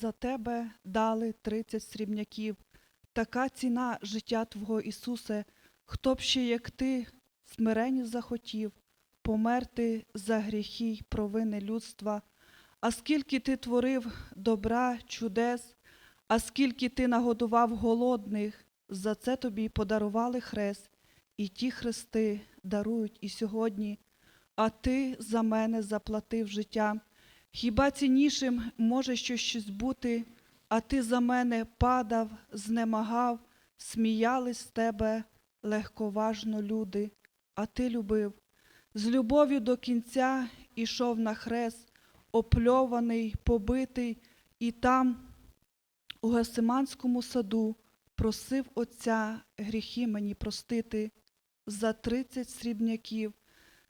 за тебе дали тридцять срібняків. Така ціна життя Твого Ісусе, хто б ще, як ти, смирені захотів померти за гріхи й провини людства. А скільки ти творив добра, чудес, а скільки ти нагодував голодних, за це тобі подарували хрест, і ті хрести дарують і сьогодні. А ти за мене заплатив життя. Хіба ціннішим може що щось бути, а ти за мене падав, знемагав, сміялись з тебе легковажно люди, а ти любив. З любов'ю до кінця ішов на хрест, опльований, побитий, і там, у Гесиманському саду, просив Отця гріхи мені простити за тридцять срібняків.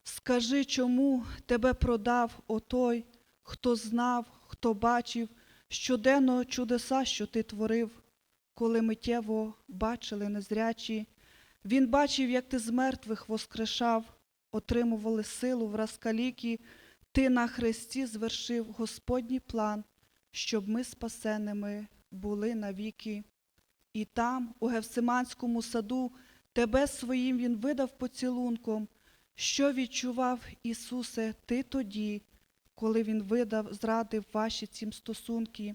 Скажи, чому тебе продав отой, хто знав, хто бачив щоденно чудеса, що ти творив, коли миттєво бачили незрячі. Він бачив, як ти з мертвих воскрешав, отримували силу в розкалікі. Ти на хресті звершив Господній план, щоб ми спасеними були навіки. І там, у Гевсиманському саду, тебе своїм він видав поцілунком. Що відчував Ісусе ти тоді, коли Він видав, зрадив ваші цім стосунки?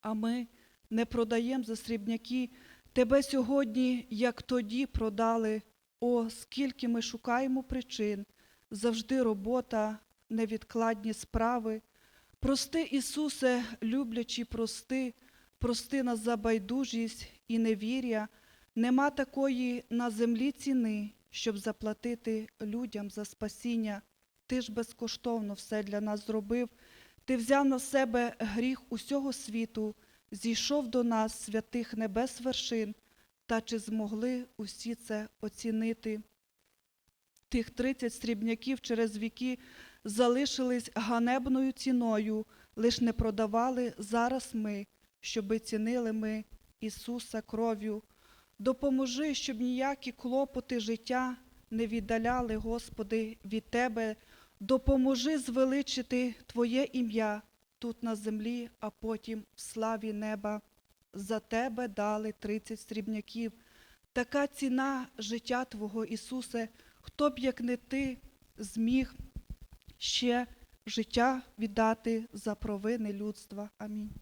А ми не продаєм за срібняки тебе сьогодні, як тоді продали. О, скільки ми шукаємо причин, завжди робота, невідкладні справи. Прости, Ісусе, люблячи, прости, прости нас за байдужість і невір'я. Нема такої на землі ціни, щоб заплатити людям за спасіння. Ти ж безкоштовно все для нас зробив. Ти взяв на себе гріх усього світу, зійшов до нас святих небес вершин. Та чи змогли усі це оцінити? Тих тридцять срібняків через віки залишились ганебною ціною, лиш не продавали зараз ми, щоби цінили ми Ісуса кров'ю. Допоможи, щоб ніякі клопоти життя не віддаляли, Господи, від Тебе. Допоможи звеличити Твоє ім'я тут на землі, а потім в славі неба. За Тебе дали тридцять срібняків. Така ціна життя Твого Ісусе, хто б, як не Ти, зміг ще життя віддати за провини людства. Амінь.